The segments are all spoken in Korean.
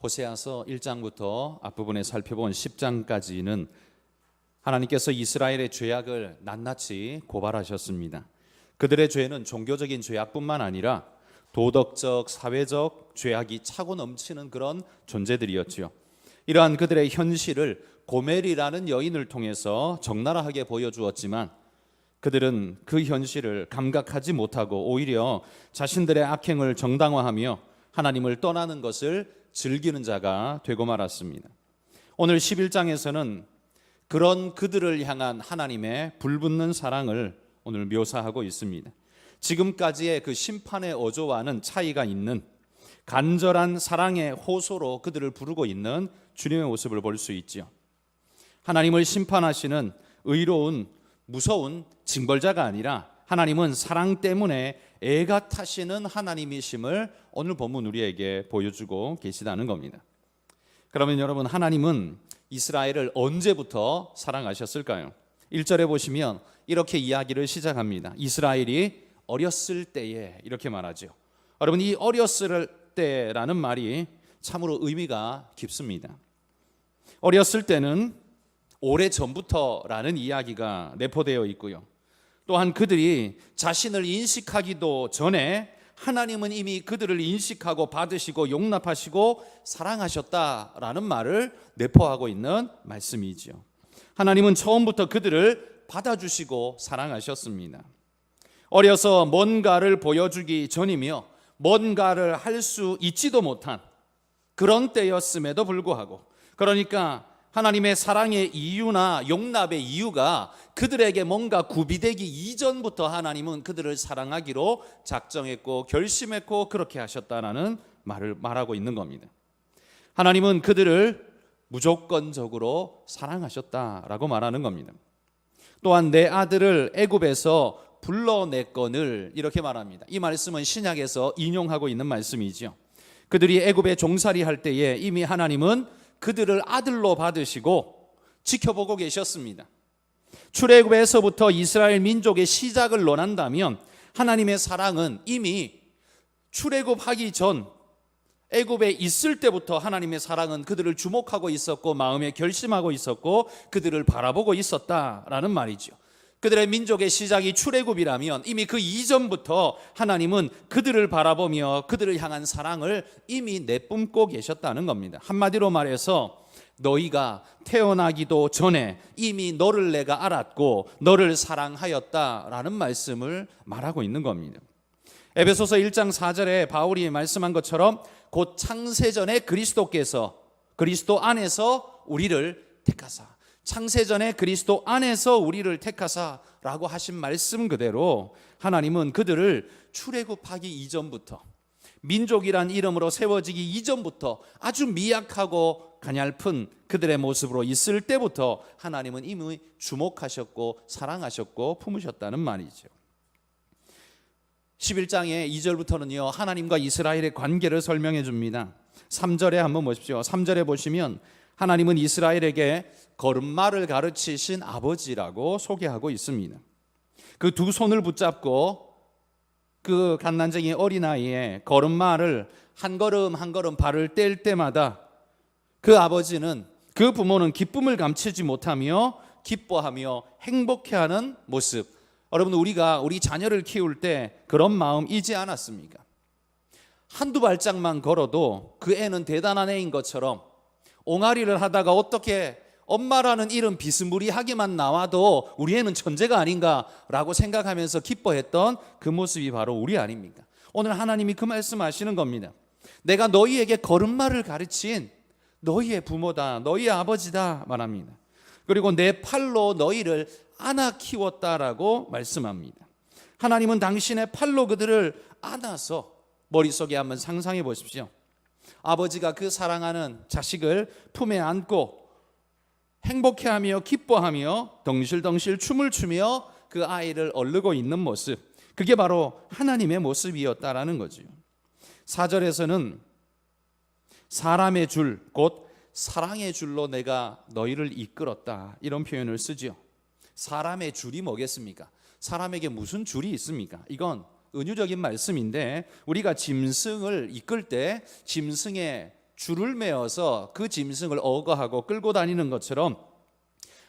호세아서 1장부터 앞부분에 살펴본 10장까지는 하나님께서 이스라엘의 죄악을 낱낱이 고발하셨습니다. 그들의 죄는 종교적인 죄악뿐만 아니라 도덕적, 사회적 죄악이 차고 넘치는 그런 존재들이었지요. 이러한 그들의 현실을 고멜이라는 여인을 통해서 적나라하게 보여주었지만 그들은 그 현실을 감각하지 못하고 오히려 자신들의 악행을 정당화하며 하나님을 떠나는 것을 즐기는 자가 되고 말았습니다. 오늘 11장에서는 그런 그들을 향한 하나님의 불붙는 사랑을 오늘 묘사하고 있습니다. 지금까지의 그 심판의 어조와는 차이가 있는 간절한 사랑의 호소로 그들을 부르고 있는 주님의 모습을 볼 수 있지요. 하나님을 심판하시는 의로운 무서운 징벌자가 아니라 하나님은 사랑 때문에 애가 타시는 하나님이심을 오늘 본문 우리에게 보여주고 계시다는 겁니다. 그러면 여러분 하나님은 이스라엘을 언제부터 사랑하셨을까요? 1절에 보시면 이렇게 이야기를 시작합니다. 이스라엘이 어렸을 때에 이렇게 말하죠. 여러분 이 어렸을 때라는 말이 참으로 의미가 깊습니다. 어렸을 때는 오래 전부터라는 이야기가 내포되어 있고요. 또한 그들이 자신을 인식하기도 전에 하나님은 이미 그들을 인식하고 받으시고 용납하시고 사랑하셨다라는 말을 내포하고 있는 말씀이지요. 하나님은 처음부터 그들을 받아주시고 사랑하셨습니다. 어려서 뭔가를 보여주기 전이며 뭔가를 할 수 있지도 못한 그런 때였음에도 불구하고 그러니까 하나님의 사랑의 이유나 용납의 이유가 그들에게 뭔가 구비되기 이전부터 하나님은 그들을 사랑하기로 작정했고 결심했고 그렇게 하셨다라는 말을 말하고 있는 겁니다. 하나님은 그들을 무조건적으로 사랑하셨다라고 말하는 겁니다. 또한 내 아들을 애굽에서 불러냈건을 이렇게 말합니다. 이 말씀은 신약에서 인용하고 있는 말씀이지요. 그들이 애굽에 종살이 할 때에 이미 하나님은 그들을 아들로 받으시고 지켜보고 계셨습니다. 출애굽에서부터 이스라엘 민족의 시작을 논한다면 하나님의 사랑은 이미 출애굽하기 전 애굽에 있을 때부터 하나님의 사랑은 그들을 주목하고 있었고 마음에 결심하고 있었고 그들을 바라보고 있었다라는 말이죠. 그들의 민족의 시작이 출애굽이라면 이미 그 이전부터 하나님은 그들을 바라보며 그들을 향한 사랑을 이미 내뿜고 계셨다는 겁니다. 한마디로 말해서 너희가 태어나기도 전에 이미 너를 내가 알았고 너를 사랑하였다라는 말씀을 말하고 있는 겁니다. 에베소서 1장 4절에 바울이 말씀한 것처럼 곧 창세전에 그리스도께서 그리스도 안에서 우리를 택하사 창세전에 그리스도 안에서 우리를 택하사라고 하신 말씀 그대로 하나님은 그들을 출애굽하기 이전부터 민족이란 이름으로 세워지기 이전부터 아주 미약하고 가냘픈 그들의 모습으로 있을 때부터 하나님은 이미 주목하셨고 사랑하셨고 품으셨다는 말이죠. 11장의 2절부터는요. 하나님과 이스라엘의 관계를 설명해 줍니다. 3절에 한번 보십시오. 3절에 보시면 하나님은 이스라엘에게 걸음마를 가르치신 아버지라고 소개하고 있습니다. 그 두 손을 붙잡고 그 갓난쟁이 어린아이의 걸음마를 한 걸음 한 걸음 발을 뗄 때마다 그 아버지는 그 부모는 기쁨을 감추지 못하며 기뻐하며 행복해하는 모습. 여러분 우리가 우리 자녀를 키울 때 그런 마음이지 않았습니까? 한두 발짝만 걸어도 그 애는 대단한 애인 것처럼 옹알이를 하다가 어떻게 엄마라는 이름 비스무리하게만 나와도 우리 애는 천재가 아닌가라고 생각하면서 기뻐했던 그 모습이 바로 우리 아닙니까? 오늘 하나님이 그 말씀하시는 겁니다. 내가 너희에게 걸음마를 가르친 너희의 부모다, 너희의 아버지다 말합니다. 그리고 내 팔로 너희를 안아 키웠다라고 말씀합니다. 하나님은 당신의 팔로 그들을 안아서 머릿속에 한번 상상해 보십시오. 아버지가 그 사랑하는 자식을 품에 안고 행복해하며 기뻐하며 덩실덩실 춤을 추며 그 아이를 얼르고 있는 모습. 그게 바로 하나님의 모습이었다라는 거지요. 4절에서는 사람의 줄, 곧 사랑의 줄로 내가 너희를 이끌었다. 이런 표현을 쓰지요. 사람의 줄이 뭐겠습니까? 사람에게 무슨 줄이 있습니까? 이건 은유적인 말씀인데 우리가 짐승을 이끌 때 짐승의 줄을 메어서 그 짐승을 어거하고 끌고 다니는 것처럼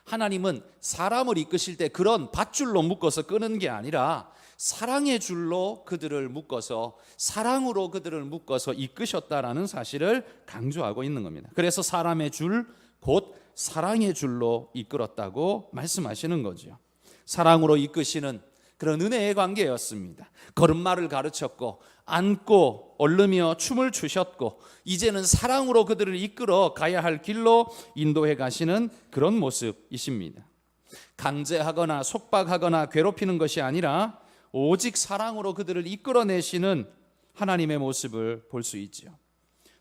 하나님은 사람을 이끄실 때 그런 밧줄로 묶어서 끄는 게 아니라 사랑의 줄로 그들을 묶어서 사랑으로 그들을 묶어서 이끄셨다라는 사실을 강조하고 있는 겁니다. 그래서 사람의 줄, 곧 사랑의 줄로 이끌었다고 말씀하시는 거죠. 사랑으로 이끄시는 그런 은혜의 관계였습니다. 걸음마를 가르쳤고 안고 얼르며 춤을 추셨고 이제는 사랑으로 그들을 이끌어 가야 할 길로 인도해 가시는 그런 모습이십니다. 강제하거나 속박하거나 괴롭히는 것이 아니라 오직 사랑으로 그들을 이끌어내시는 하나님의 모습을 볼 수 있지요.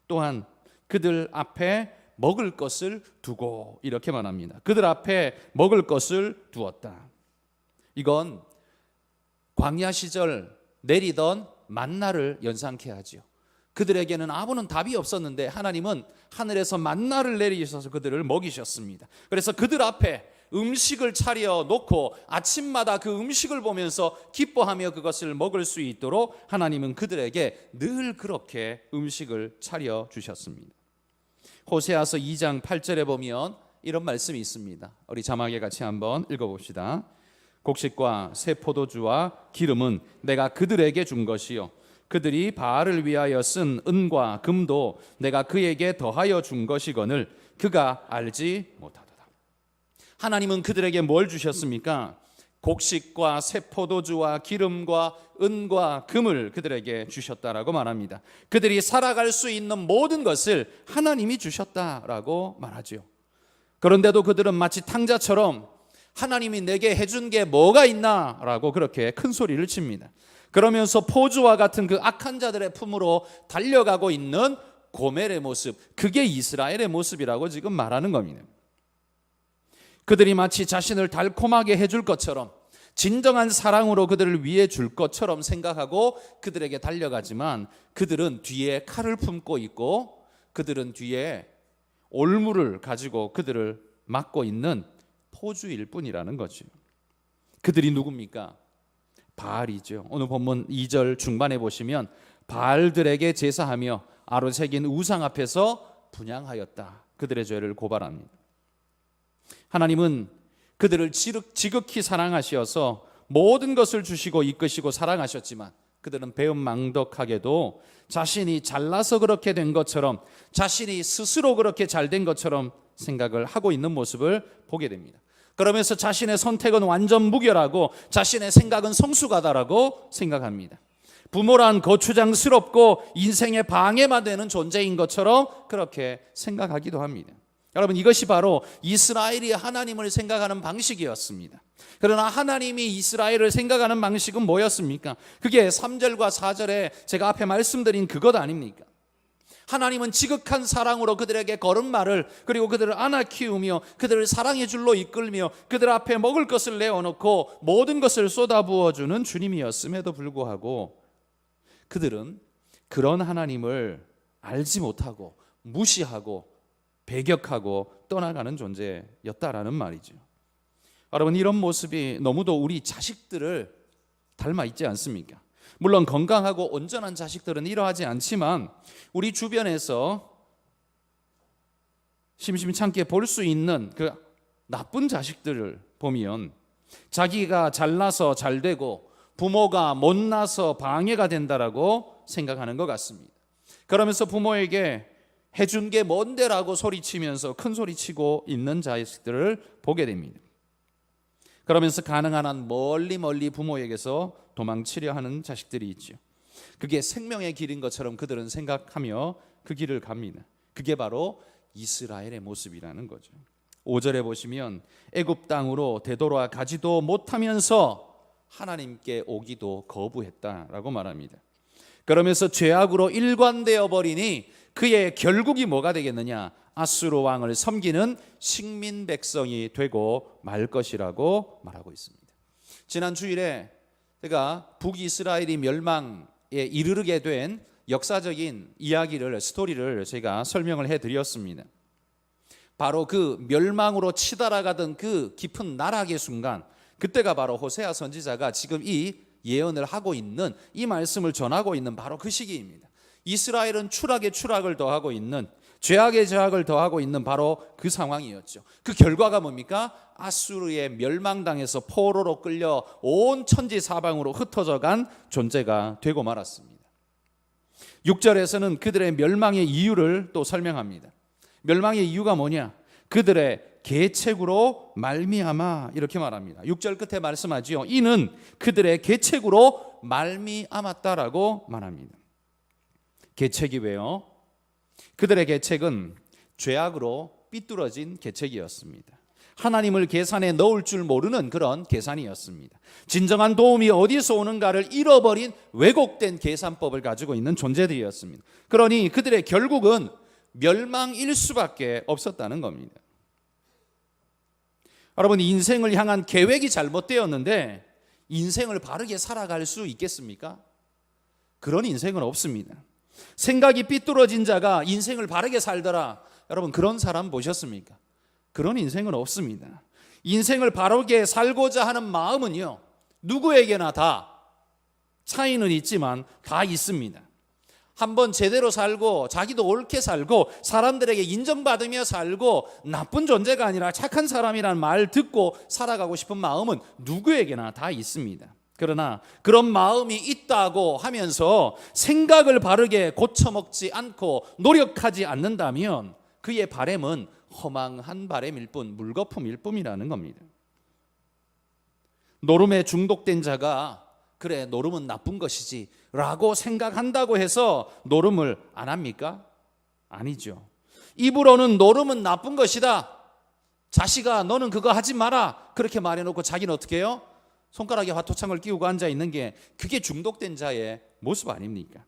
또한 그들 앞에 먹을 것을 두고 이렇게 말합니다. 그들 앞에 먹을 것을 두었다. 이건 광야 시절 내리던 만나를 연상케 하지요. 그들에게는 아무런 답이 없었는데 하나님은 하늘에서 만나를 내리셔서 그들을 먹이셨습니다. 그래서 그들 앞에 음식을 차려 놓고 아침마다 그 음식을 보면서 기뻐하며 그것을 먹을 수 있도록 하나님은 그들에게 늘 그렇게 음식을 차려 주셨습니다. 호세아서 2장 8절에 보면 이런 말씀이 있습니다. 우리 자막에 같이 한번 읽어 봅시다. 곡식과 새 포도주와 기름은 내가 그들에게 준 것이요 그들이 바알을 위하여 쓴 은과 금도 내가 그에게 더하여 준 것이거늘 그가 알지 못하도다. 하나님은 그들에게 뭘 주셨습니까? 곡식과 새 포도주와 기름과 은과 금을 그들에게 주셨다라고 말합니다. 그들이 살아갈 수 있는 모든 것을 하나님이 주셨다라고 말하지요. 그런데도 그들은 마치 탕자처럼 하나님이 내게 해준 게 뭐가 있나 라고 그렇게 큰 소리를 칩니다. 그러면서 포주와 같은 그 악한 자들의 품으로 달려가고 있는 고멜의 모습, 그게 이스라엘의 모습이라고 지금 말하는 겁니다. 그들이 마치 자신을 달콤하게 해줄 것처럼 진정한 사랑으로 그들을 위해 줄 것처럼 생각하고 그들에게 달려가지만 그들은 뒤에 칼을 품고 있고 그들은 뒤에 올무를 가지고 그들을 막고 있는 포주일 뿐이라는 거죠. 그들이 누굽니까? 바알이죠. 오늘 본문 2절 중반에 보시면 바알들에게 제사하며 아로새긴 우상 앞에서 분양하였다. 그들의 죄를 고발합니다. 하나님은 그들을 지극히 사랑하시어서 모든 것을 주시고 이끄시고 사랑하셨지만 그들은 배은망덕하게도 자신이 잘나서 그렇게 된 것처럼 자신이 스스로 그렇게 잘 된 것처럼 생각을 하고 있는 모습을 보게 됩니다. 그러면서 자신의 선택은 완전 무결하고 자신의 생각은 성숙하다라고 생각합니다. 부모란 거추장스럽고 인생의 방해만 되는 존재인 것처럼 그렇게 생각하기도 합니다. 여러분 이것이 바로 이스라엘이 하나님을 생각하는 방식이었습니다. 그러나 하나님이 이스라엘을 생각하는 방식은 뭐였습니까? 그게 3절과 4절에 제가 앞에 말씀드린 그것 아닙니까? 하나님은 지극한 사랑으로 그들에게 걸음마를 그리고 그들을 안아 키우며 그들을 사랑의 줄로 이끌며 그들 앞에 먹을 것을 내어놓고 모든 것을 쏟아부어 주는 주님이었음에도 불구하고 그들은 그런 하나님을 알지 못하고 무시하고 배격하고 떠나가는 존재였다라는 말이죠. 여러분 이런 모습이 너무도 우리 자식들을 닮아 있지 않습니까? 물론 건강하고 온전한 자식들은 이러하지 않지만 우리 주변에서 심심찮게 볼 수 있는 그 나쁜 자식들을 보면 자기가 잘나서 잘 되고 부모가 못나서 방해가 된다라고 생각하는 것 같습니다. 그러면서 부모에게 해준 게 뭔데라고 소리치면서 큰 소리치고 있는 자식들을 보게 됩니다. 그러면서 가능한 한 멀리 멀리 부모에게서 도망치려 하는 자식들이 있죠. 그게 생명의 길인 것처럼 그들은 생각하며 그 길을 갑니다. 그게 바로 이스라엘의 모습이라는 거죠. 5절에 보시면 애굽 땅으로 되돌아 가지도 못하면서 하나님께 오기도 거부했다라고 말합니다. 그러면서 죄악으로 일관되어 버리니 그의 결국이 뭐가 되겠느냐? 아수르 왕을 섬기는 식민 백성이 되고 말 것이라고 말하고 있습니다. 지난 주일에 제가 북이스라엘이 멸망에 이르게 된 역사적인 이야기를 스토리를 제가 설명을 해 드렸습니다. 바로 그 멸망으로 치달아가던 그 깊은 나락의 순간 그때가 바로 호세아 선지자가 지금 이 예언을 하고 있는 이 말씀을 전하고 있는 바로 그 시기입니다. 이스라엘은 추락에 추락을 더하고 있는 죄악에 죄악을 더하고 있는 바로 그 상황이었죠. 그 결과가 뭡니까? 아수르의 멸망당해서 포로로 끌려 온 천지 사방으로 흩어져 간 존재가 되고 말았습니다. 6절에서는 그들의 멸망의 이유를 또 설명합니다. 멸망의 이유가 뭐냐? 그들의 계책으로 말미암아 이렇게 말합니다. 6절 끝에 말씀하지요. 이는 그들의 계책으로 말미암았다라고 말합니다. 계책이 왜요? 그들의 계책은 죄악으로 삐뚤어진 계책이었습니다. 하나님을 계산에 넣을 줄 모르는 그런 계산이었습니다. 진정한 도움이 어디서 오는가를 잃어버린 왜곡된 계산법을 가지고 있는 존재들이었습니다. 그러니 그들의 결국은 멸망일 수밖에 없었다는 겁니다. 여러분 인생을 향한 계획이 잘못되었는데 인생을 바르게 살아갈 수 있겠습니까? 그런 인생은 없습니다. 생각이 삐뚤어진 자가 인생을 바르게 살더라. 여러분 그런 사람 보셨습니까? 그런 인생은 없습니다. 인생을 바르게 살고자 하는 마음은요. 누구에게나 다 차이는 있지만 다 있습니다. 한번 제대로 살고 자기도 옳게 살고 사람들에게 인정받으며 살고 나쁜 존재가 아니라 착한 사람이라는 말 듣고 살아가고 싶은 마음은 누구에게나 다 있습니다. 그러나 그런 마음이 있다고 하면서 생각을 바르게 고쳐먹지 않고 노력하지 않는다면 그의 바램은 허망한 바램일 뿐 물거품일 뿐이라는 겁니다. 노름에 중독된 자가 그래 노름은 나쁜 것이지 라고 생각한다고 해서 노름을 안 합니까? 아니죠. 입으로는 노름은 나쁜 것이다. 자식아 너는 그거 하지 마라. 그렇게 말해놓고 자기는 어떻게 해요? 손가락에 화토창을 끼우고 앉아 있는 게 그게 중독된 자의 모습 아닙니까?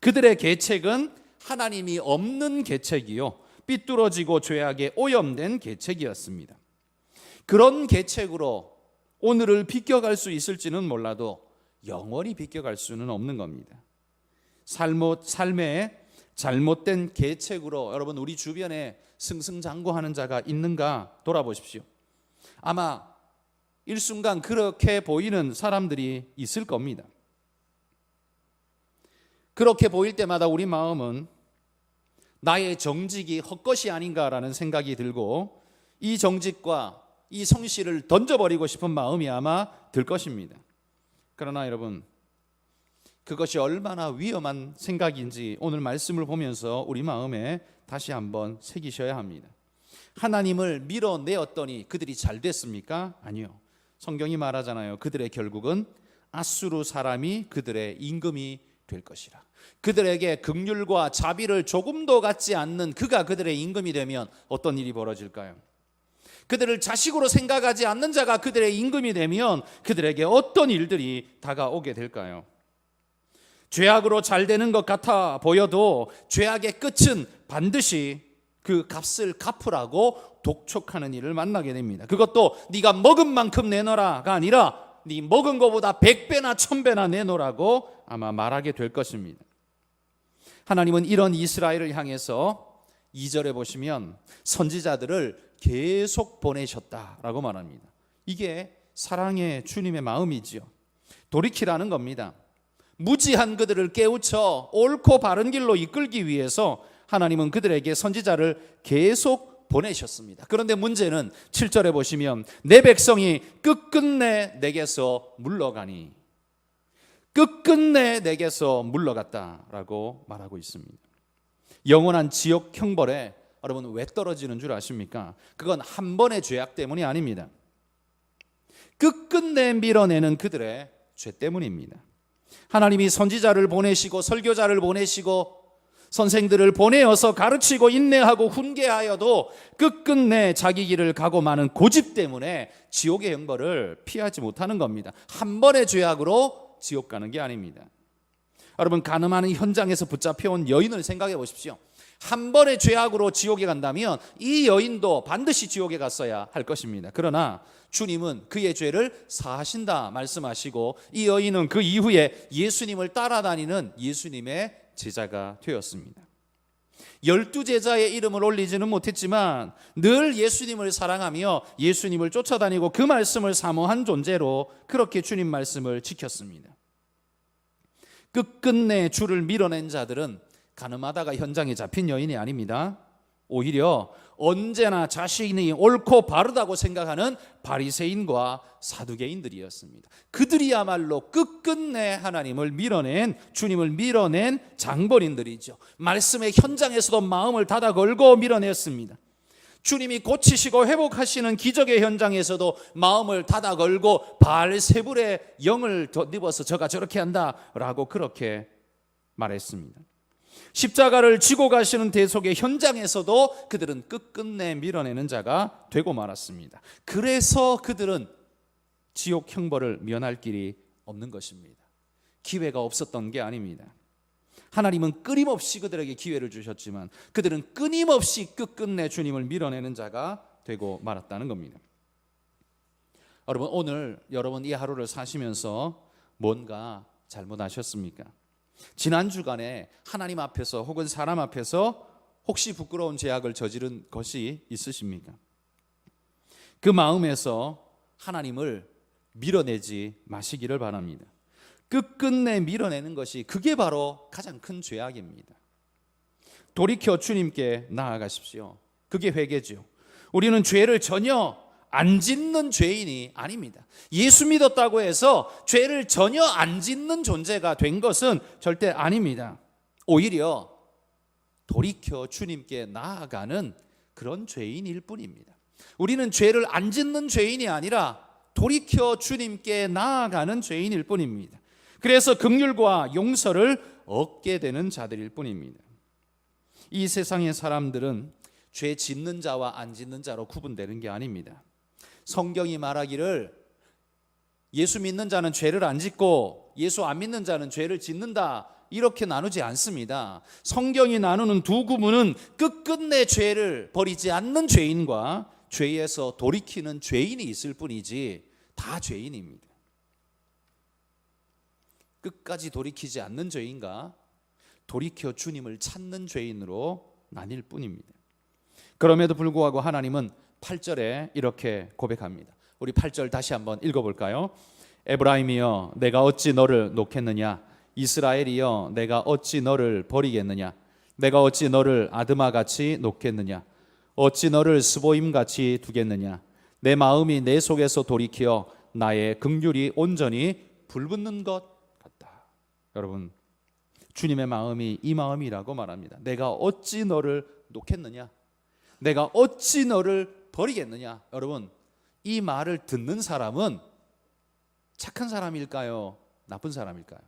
그들의 계책은 하나님이 없는 계책이요. 삐뚤어지고 죄악에 오염된 계책이었습니다. 그런 계책으로 오늘을 비껴갈 수 있을지는 몰라도 영원히 비껴갈 수는 없는 겁니다. 삶의, 잘못된 계책으로 여러분 우리 주변에 승승장구하는 자가 있는가 돌아보십시오. 아마 일순간 그렇게 보이는 사람들이 있을 겁니다. 그렇게 보일 때마다 우리 마음은 나의 정직이 헛것이 아닌가라는 생각이 들고 이 정직과 이 성실을 던져버리고 싶은 마음이 아마 들 것입니다. 그러나 여러분, 그것이 얼마나 위험한 생각인지 오늘 말씀을 보면서 우리 마음에 다시 한번 새기셔야 합니다. 하나님을 밀어내었더니 그들이 잘 됐습니까? 아니요. 성경이 말하잖아요. 그들의 결국은 아수르 사람이 그들의 임금이 될 것이라. 그들에게 극률과 자비를 조금도 갖지 않는 그가 그들의 임금이 되면 어떤 일이 벌어질까요? 그들을 자식으로 생각하지 않는 자가 그들의 임금이 되면 그들에게 어떤 일들이 다가오게 될까요? 죄악으로 잘 되는 것 같아 보여도 죄악의 끝은 반드시 그 값을 갚으라고 독촉하는 일을 만나게 됩니다. 그것도 네가 먹은 만큼 내놓아라가 아니라 네 먹은 것보다 100배나 1000배나 내놓으라고 아마 말하게 될 것입니다. 하나님은 이런 이스라엘을 향해서 2절에 보시면 선지자들을 계속 보내셨다라고 말합니다. 이게 사랑의 주님의 마음이지요. 돌이키라는 겁니다. 무지한 그들을 깨우쳐 옳고 바른 길로 이끌기 위해서 하나님은 그들에게 선지자를 계속 보내셨습니다. 그런데 문제는 7절에 보시면 내 백성이 끝끝내 내게서 물러가니 끝끝내 내게서 물러갔다라고 말하고 있습니다. 영원한 지옥 형벌에 여러분 왜 떨어지는 줄 아십니까? 그건 한 번의 죄악 때문이 아닙니다. 끝끝내 밀어내는 그들의 죄 때문입니다. 하나님이 선지자를 보내시고 설교자를 보내시고 선생들을 보내어서 가르치고 인내하고 훈계하여도 끝끝내 자기 길을 가고 마는 고집 때문에 지옥의 형벌을 피하지 못하는 겁니다. 한 번의 죄악으로 지옥 가는 게 아닙니다. 여러분 가늠하는 현장에서 붙잡혀온 여인을 생각해 보십시오. 한 번의 죄악으로 지옥에 간다면 이 여인도 반드시 지옥에 갔어야 할 것입니다. 그러나 주님은 그의 죄를 사하신다 말씀하시고 이 여인은 그 이후에 예수님을 따라다니는 예수님의 제자가 되었습니다. 열두 제자의 이름을 올리지는 못했지만 늘 예수님을 사랑하며 예수님을 쫓아다니고 그 말씀을 사모한 존재로 그렇게 주님 말씀을 지켰습니다. 끝끝내 주를 밀어낸 자들은 가늠하다가 현장에 잡힌 여인이 아닙니다. 오히려 언제나 자신이 옳고 바르다고 생각하는 바리새인과 사두개인들이었습니다. 그들이야말로 끝끝내 하나님을 밀어낸 주님을 밀어낸 장본인들이죠. 말씀의 현장에서도 마음을 닫아 걸고 밀어냈습니다. 주님이 고치시고 회복하시는 기적의 현장에서도 마음을 닫아 걸고 바알세불의 영을 덧입어서 저가 저렇게 한다라고 그렇게 말했습니다. 십자가를 지고 가시는 대속의 현장에서도 그들은 끝끝내 밀어내는 자가 되고 말았습니다. 그래서 그들은 지옥 형벌을 면할 길이 없는 것입니다. 기회가 없었던 게 아닙니다. 하나님은 끊임없이 그들에게 기회를 주셨지만 그들은 끊임없이 끝끝내 주님을 밀어내는 자가 되고 말았다는 겁니다. 여러분 오늘 여러분 이 하루를 사시면서 뭔가 잘못하셨습니까? 지난 주간에 하나님 앞에서 혹은 사람 앞에서 혹시 부끄러운 죄악을 저지른 것이 있으십니까? 그 마음에서 하나님을 밀어내지 마시기를 바랍니다. 끝끝내 밀어내는 것이 그게 바로 가장 큰 죄악입니다. 돌이켜 주님께 나아가십시오. 그게 회개죠. 우리는 죄를 전혀 안 짓는 죄인이 아닙니다. 예수 믿었다고 해서 죄를 전혀 안 짓는 존재가 된 것은 절대 아닙니다. 오히려 돌이켜 주님께 나아가는 그런 죄인일 뿐입니다. 우리는 죄를 안 짓는 죄인이 아니라 돌이켜 주님께 나아가는 죄인일 뿐입니다. 그래서 긍휼과 용서를 얻게 되는 자들일 뿐입니다. 이 세상의 사람들은 죄 짓는 자와 안 짓는 자로 구분되는 게 아닙니다. 성경이 말하기를 예수 믿는 자는 죄를 안 짓고 예수 안 믿는 자는 죄를 짓는다. 이렇게 나누지 않습니다. 성경이 나누는 두 구분은 끝끝내 죄를 버리지 않는 죄인과 죄에서 돌이키는 죄인이 있을 뿐이지 다 죄인입니다. 끝까지 돌이키지 않는 죄인과 돌이켜 주님을 찾는 죄인으로 나뉠 뿐입니다. 그럼에도 불구하고 하나님은 8절에 이렇게 고백합니다. 우리 8절 다시 한번 읽어볼까요? 에브라임이여 내가 어찌 너를 놓겠느냐 이스라엘이여 내가 어찌 너를 버리겠느냐 내가 어찌 너를 아드마 같이 놓겠느냐 어찌 너를 스보임 같이 두겠느냐 내 마음이 내 속에서 돌이켜 나의 긍휼이 온전히 불붙는 것 같다. 여러분 주님의 마음이 이 마음이라고 말합니다. 내가 어찌 너를 놓겠느냐? 내가 어찌 너를 버리겠느냐? 여러분, 이 말을 듣는 사람은 착한 사람일까요? 나쁜 사람일까요?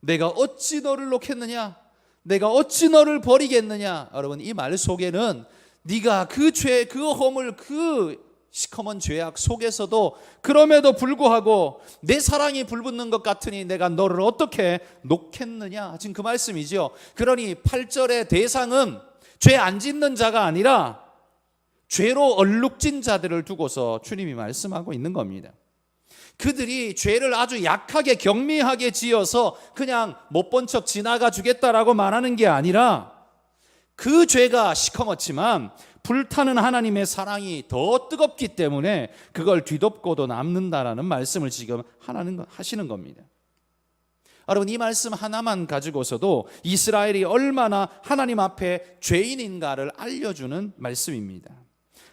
내가 어찌 너를 놓겠느냐? 내가 어찌 너를 버리겠느냐? 여러분, 이 말 속에는 네가 그 죄, 그 허물, 그 시커먼 죄악 속에서도 그럼에도 불구하고 내 사랑이 불붙는 것 같으니 내가 너를 어떻게 놓겠느냐? 지금 그 말씀이죠. 그러니 8절의 대상은 죄 안 짓는 자가 아니라 죄로 얼룩진 자들을 두고서 주님이 말씀하고 있는 겁니다. 그들이 죄를 아주 약하게 경미하게 지어서 그냥 못 본 척 지나가 주겠다라고 말하는 게 아니라 그 죄가 시커멓지만 불타는 하나님의 사랑이 더 뜨겁기 때문에 그걸 뒤덮고도 남는다라는 말씀을 지금 하나는 하시는 겁니다. 여러분 이 말씀 하나만 가지고서도 이스라엘이 얼마나 하나님 앞에 죄인인가를 알려주는 말씀입니다.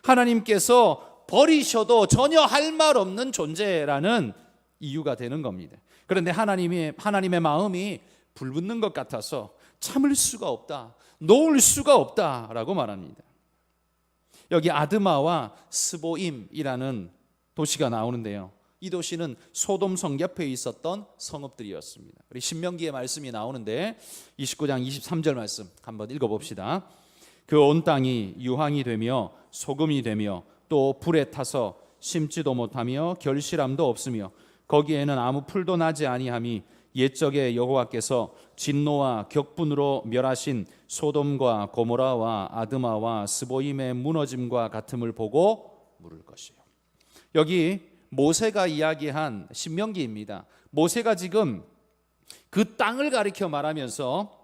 하나님께서 버리셔도 전혀 할 말 없는 존재라는 이유가 되는 겁니다. 그런데 하나님이 하나님의 마음이 불붙는 것 같아서 참을 수가 없다. 놓을 수가 없다라고 말합니다. 여기 아드마와 스보임이라는 도시가 나오는데요. 이 도시는 소돔 성 옆에 있었던 성읍들이었습니다. 우리 신명기의 말씀이 나오는데 29장 23절 말씀 한번 읽어 봅시다. 그 온 땅이 유황이 되며 소금이 되며 또 불에 타서 심지도 못하며 결실함도 없으며 거기에는 아무 풀도 나지 아니함이 옛적에 여호와께서 진노와 격분으로 멸하신 소돔과 고모라와 아드마와 스보임의 무너짐과 같음을 보고 물을 것이요. 여기 모세가 이야기한 신명기입니다. 모세가 지금 그 땅을 가리켜 말하면서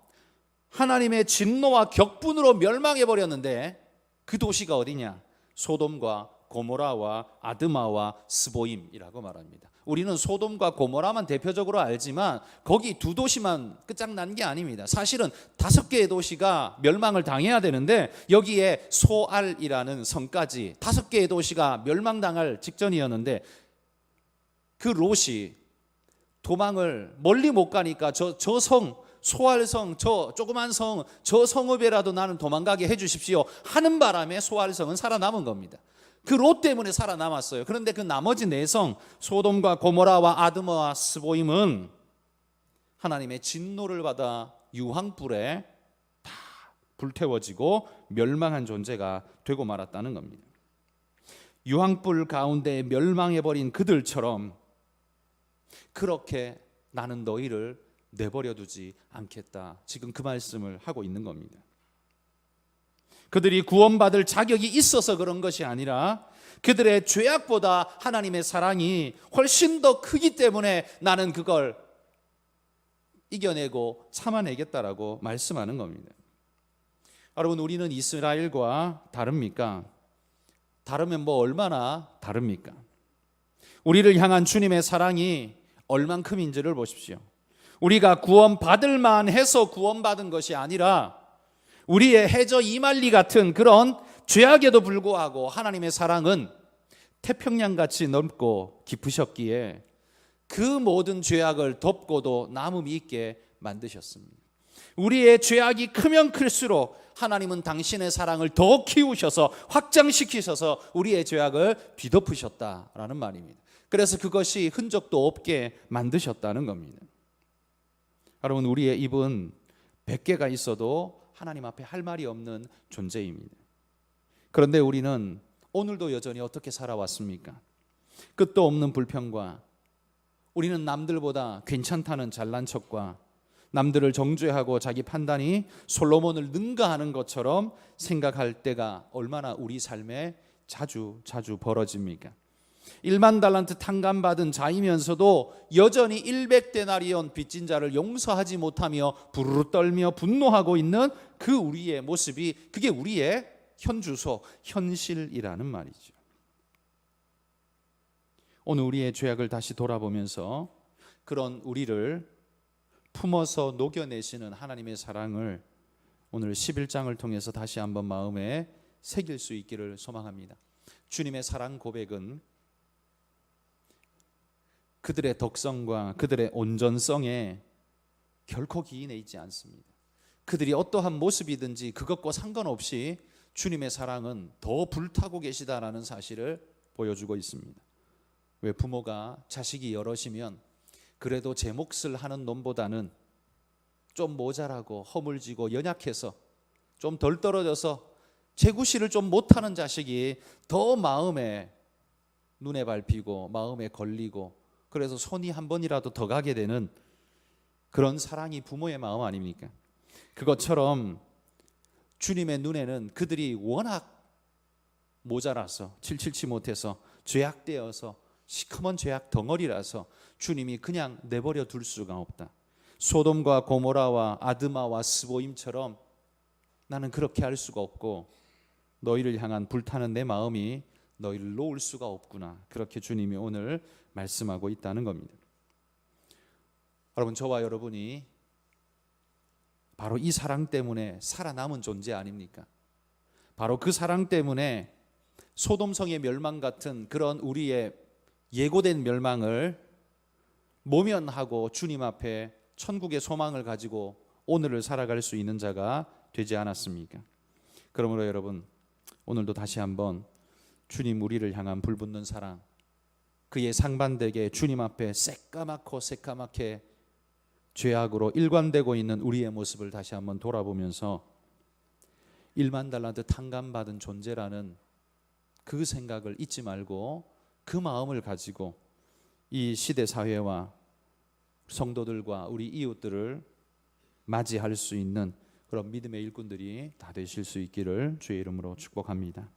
하나님의 진노와 격분으로 멸망해 버렸는데 그 도시가 어디냐? 소돔과 고모라와 아드마와 스보임이라고 말합니다. 우리는 소돔과 고모라만 대표적으로 알지만 거기 두 도시만 끝장난 게 아닙니다. 사실은 다섯 개의 도시가 멸망을 당해야 되는데 여기에 소알이라는 성까지 다섯 개의 도시가 멸망당할 직전이었는데 그 롯이 도망을 멀리 못 가니까 저 저성 소알성 저 조그만 성 저 성읍에라도 나는 도망가게 해 주십시오 하는 바람에 소알성은 살아남은 겁니다. 그 롯 때문에 살아남았어요. 그런데 그 나머지 네성 소돔과 고모라와 아드마와 스보임은 하나님의 진노를 받아 유황불에 다 불태워지고 멸망한 존재가 되고 말았다는 겁니다. 유황불 가운데 멸망해 버린 그들처럼 그렇게 나는 너희를 내버려 두지 않겠다. 지금 그 말씀을 하고 있는 겁니다. 그들이 구원받을 자격이 있어서 그런 것이 아니라 그들의 죄악보다 하나님의 사랑이 훨씬 더 크기 때문에 나는 그걸 이겨내고 참아내겠다라고 말씀하는 겁니다. 여러분 우리는 이스라엘과 다릅니까? 다르면 뭐 얼마나 다릅니까? 우리를 향한 주님의 사랑이 얼만큼인지를 보십시오. 우리가 구원받을 만해서 구원받은 것이 아니라 우리의 해저 이말리 같은 그런 죄악에도 불구하고 하나님의 사랑은 태평양 같이 넓고 깊으셨기에 그 모든 죄악을 덮고도 남음이 있게 만드셨습니다. 우리의 죄악이 크면 클수록 하나님은 당신의 사랑을 더 키우셔서 확장시키셔서 우리의 죄악을 뒤덮으셨다라는 말입니다. 그래서 그것이 흔적도 없게 만드셨다는 겁니다. 여러분 우리의 입은 100개가 있어도 하나님 앞에 할 말이 없는 존재입니다. 그런데 우리는 오늘도 여전히 어떻게 살아왔습니까? 끝도 없는 불평과 우리는 남들보다 괜찮다는 잘난 척과 남들을 정죄하고 자기 판단이 솔로몬을 능가하는 것처럼 생각할 때가 얼마나 우리 삶에 자주 자주 벌어집니까? 1만 달란트 탕감 받은 자이면서도 여전히 100데나리온 빚진 자를 용서하지 못하며 부르르 떨며 분노하고 있는 그 우리의 모습이 그게 우리의 현주소, 현실이라는 말이죠. 오늘 우리의 죄악을 다시 돌아보면서 그런 우리를 품어서 녹여내시는 하나님의 사랑을 오늘 11장을 통해서 다시 한번 마음에 새길 수 있기를 소망합니다. 주님의 사랑 고백은 그들의 덕성과 그들의 온전성에 결코 기인해 있지 않습니다. 그들이 어떠한 모습이든지 그것과 상관없이 주님의 사랑은 더 불타고 계시다라는 사실을 보여주고 있습니다. 왜 부모가 자식이 여럿이면 그래도 제 몫을 하는 놈보다는 좀 모자라고 허물지고 연약해서 좀 덜 떨어져서 제구실을 좀 못하는 자식이 더 마음에 눈에 밟히고 마음에 걸리고 그래서 손이 한 번이라도 더 가게 되는 그런 사랑이 부모의 마음 아닙니까? 그것처럼 주님의 눈에는 그들이 워낙 모자라서 칠칠치 못해서 죄악되어서 시커먼 죄악 덩어리라서 주님이 그냥 내버려 둘 수가 없다. 소돔과 고모라와 아드마와 스보임처럼 나는 그렇게 할 수가 없고 너희를 향한 불타는 내 마음이 너희를 놓을 수가 없구나. 그렇게 주님이 오늘 말씀하고 있다는 겁니다. 여러분 저와 여러분이 바로 이 사랑 때문에 살아남은 존재 아닙니까? 바로 그 사랑 때문에 소돔성의 멸망 같은 그런 우리의 예고된 멸망을 모면하고 주님 앞에 천국의 소망을 가지고 오늘을 살아갈 수 있는 자가 되지 않았습니까? 그러므로 여러분 오늘도 다시 한번 주님 우리를 향한 불붙는 사랑 그의 상반되게 주님 앞에 새까맣고 새까맣게 죄악으로 일관되고 있는 우리의 모습을 다시 한번 돌아보면서 1만 달란트 탕감받은 존재라는 그 생각을 잊지 말고 그 마음을 가지고 이 시대 사회와 성도들과 우리 이웃들을 맞이할 수 있는 그런 믿음의 일꾼들이 다 되실 수 있기를 주의 이름으로 축복합니다.